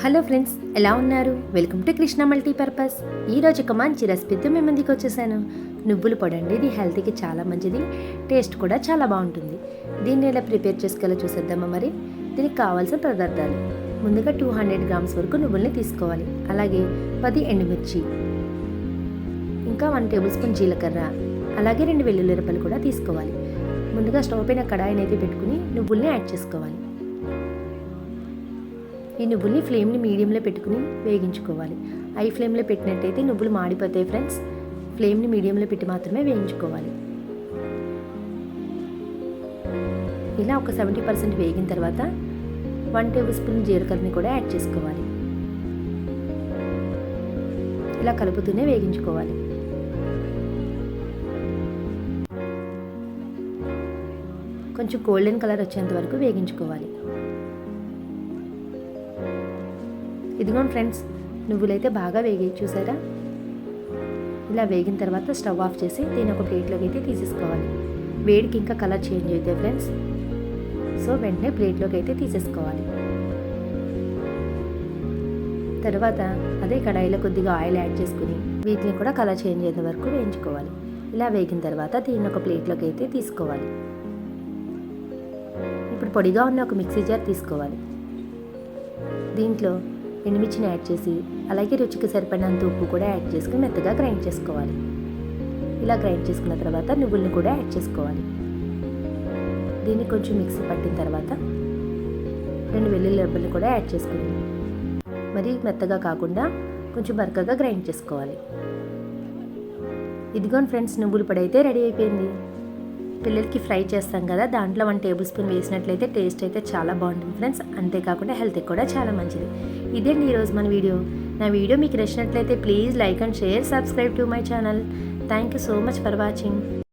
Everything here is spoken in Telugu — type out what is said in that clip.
హలో ఫ్రెండ్స్ ఎలా ఉన్నారు? Welcome to Krishna multipurpose. ఈరోజు ఒక మంచి రెసిపీతో మీ ముందుకు వచ్చేసాను. నువ్వులు పొడండి ఇది హెల్త్కి చాలా మంచిది టేస్ట్ కూడా చాలా బాగుంటుంది. దీన్ని ఎలా ప్రిపేర్ చేసుకోవాలో చూసేద్దామా మరి? దీనికి కావాల్సిన పదార్థాలు. ముందుగా టూ హండ్రెడ్ గ్రామ్స్ వరకు నువ్వుల్ని తీసుకోవాలి. అలాగే పది ఎండుమిర్చి ఇంకా వన్ టేబుల్ స్పూన్ జీలకర్ర అలాగే రెండు వెల్లుల్లి రెప్పలు కూడా తీసుకోవాలి. ముందుగా స్టవ్ పైన కడాయిని అయితే పెట్టుకుని నువ్వుల్ని యాడ్ చేసుకోవాలి. ఈ నువ్వుల్ని ఫ్లేమ్ని మీడియంలో పెట్టుకుని వేగించుకోవాలి. హై ఫ్లేమ్లో పెట్టినట్టయితే నువ్వులు మాడిపోతాయి ఫ్రెండ్స్. ఫ్లేమ్ని మీడియంలో పెట్టి మాత్రమే వేయించుకోవాలి. ఇలా ఒక సెవెంటీ పర్సెంట్ వేగిన తర్వాత వన్ టేబుల్ స్పూన్ జీలకర్రని కూడా యాడ్ చేసుకోవాలి. ఇలా కలుపుతూనే వేగించుకోవాలి. కొంచెం గోల్డెన్ కలర్ వచ్చేంత వరకు వేగించుకోవాలి. ఇదిగోండి ఫ్రెండ్స్ నువ్వులైతే బాగా వేగాయి చూసారా? ఇలా వేగిన తర్వాత స్టవ్ ఆఫ్ చేసి దీని ఒక ప్లేట్లోకి అయితే తీసేసుకోవాలి. వేడికి ఇంకా కలర్ చేంజ్ అవుతాయి ఫ్రెండ్స్. సో వెంటనే ప్లేట్లోకి అయితే తీసేసుకోవాలి. తర్వాత అదే కడాయిలో కొద్దిగా ఆయిల్ యాడ్ చేసుకుని వీటిని కూడా కలర్ చేంజ్ అయ్యే వరకు వేయించుకోవాలి. ఇలా వేగిన తర్వాత దీన్ని ఒక ప్లేట్లోకి అయితే తీసుకోవాలి. ఇప్పుడు పొడిగా ఉన్న ఒక మిక్సీ జార్ తీసుకోవాలి. దీంట్లో ఎండుమిర్చిని యాడ్ చేసి అలాగే రుచికి సరిపడినంత ఉప్పు కూడా యాడ్ చేసుకుని మెత్తగా గ్రైండ్ చేసుకోవాలి. ఇలా గ్రైండ్ చేసుకున్న తర్వాత నువ్వుల్ని కూడా యాడ్ చేసుకోవాలి. దీన్ని కొంచెం మిక్సీ పట్టిన తర్వాత రెండు వెల్లుల్లి కూడా యాడ్ చేసుకుని మరి మెత్తగా కాకుండా కొంచెం బరకగా గ్రైండ్ చేసుకోవాలి. ఇదిగోని ఫ్రెండ్స్ నువ్వులు పొడి అయితే రెడీ అయిపోయింది. పిల్లలకి ఫ్రై చేస్తాం కదా దాంట్లో వన్ టేబుల్ స్పూన్ వేసినట్లయితే టేస్ట్ అయితే చాలా బాగుంటుంది ఫ్రెండ్స్. అంతేకాకుండా హెల్త్కి కూడా చాలా మంచిది. ఇదేంటి ఈరోజు మన వీడియో. నా వీడియో మీకు నచ్చినట్లయితే please like and share subscribe to my channel. Thank you so much for watching.